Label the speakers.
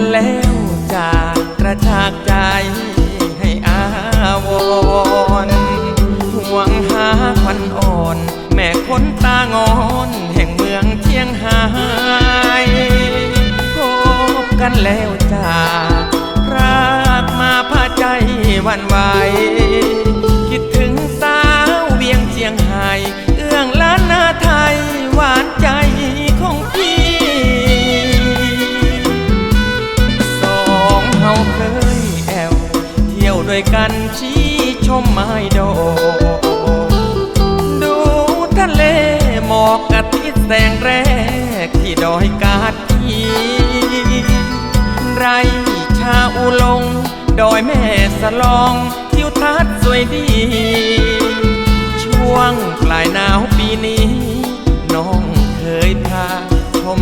Speaker 1: กันแล้วจากกระชากใจให้อาวรห่วงหาควันอ่อน แม่คนตางอนแห่งเมืองเชียงหายพบกันแล้วจากรักมาพาใจวันไหว ด้วยกันชี้ชมไม้ดอกดูทะเลหมอกอาทิตย์แสงแรกที่ดอยกาดทีไรชาอูลง ดอยแม่สลองทิวทัศน์สวยดี ช่วงปลายหนาวปีนี้ น้องเคยพาชม